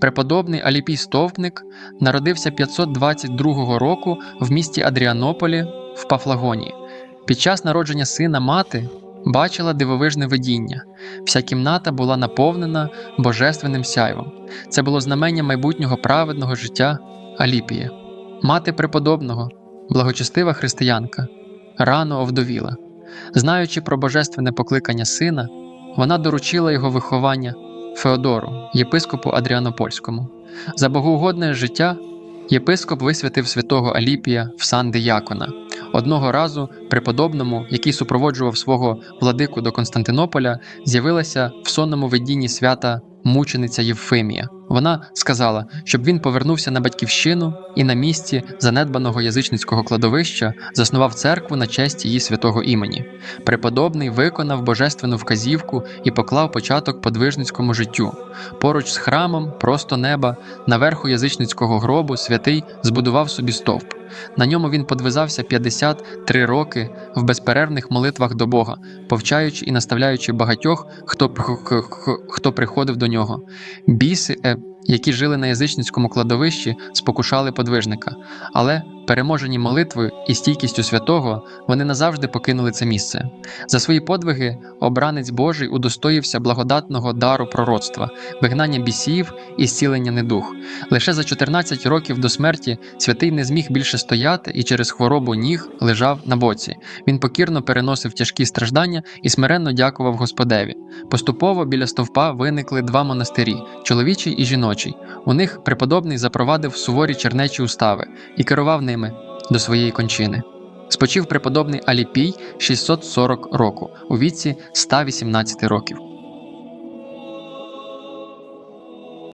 Преподобний Аліпій Стовпник народився 522 року в місті Адріанополі в Пафлагонії. Під час народження сина мати бачила дивовижне видіння. Вся кімната була наповнена божественним сяйвом. Це було знамення майбутнього праведного життя Аліпія. Мати преподобного, благочестива християнка, рано овдовіла. Знаючи про божественне покликання сина, вона доручила його виховання Феодору, єпископу Адріанопольському. За богоугодне життя єпископ висвятив святого Аліпія в сан диякона. Одного разу преподобному, який супроводжував свого владику до Константинополя, з'явилася в сонному видінні свята мучениця Євфимія. Вона сказала, щоб він повернувся на батьківщину і на місці занедбаного язичницького кладовища заснував церкву на честь її святого імені. Преподобний виконав божественну вказівку і поклав початок подвижницькому життю. Поруч з храмом, просто неба, наверху язичницького гробу святий збудував собі стовп. На ньому він подвизався 53 роки в безперервних молитвах до Бога, повчаючи і наставляючи багатьох, хто, хто приходив до нього. Біси, е, які жили на язичницькому кладовищі, спокушали подвижника, але, переможені молитвою і стійкістю святого, вони назавжди покинули це місце. За свої подвиги обранець Божий удостоївся благодатного дару пророцтва, вигнання бісів і зцілення недух. Лише за 14 років до смерті святий не зміг більше стояти і через хворобу ніг лежав на боці. Він покірно переносив тяжкі страждання і смиренно дякував Господеві. Поступово біля стовпа виникли два монастирі чоловічий і жіночий. У них преподобний запровадив суворі чернечі устави і керував ними до своєї кончини. Спочив преподобний Аліпій 640 року у віці 118 років.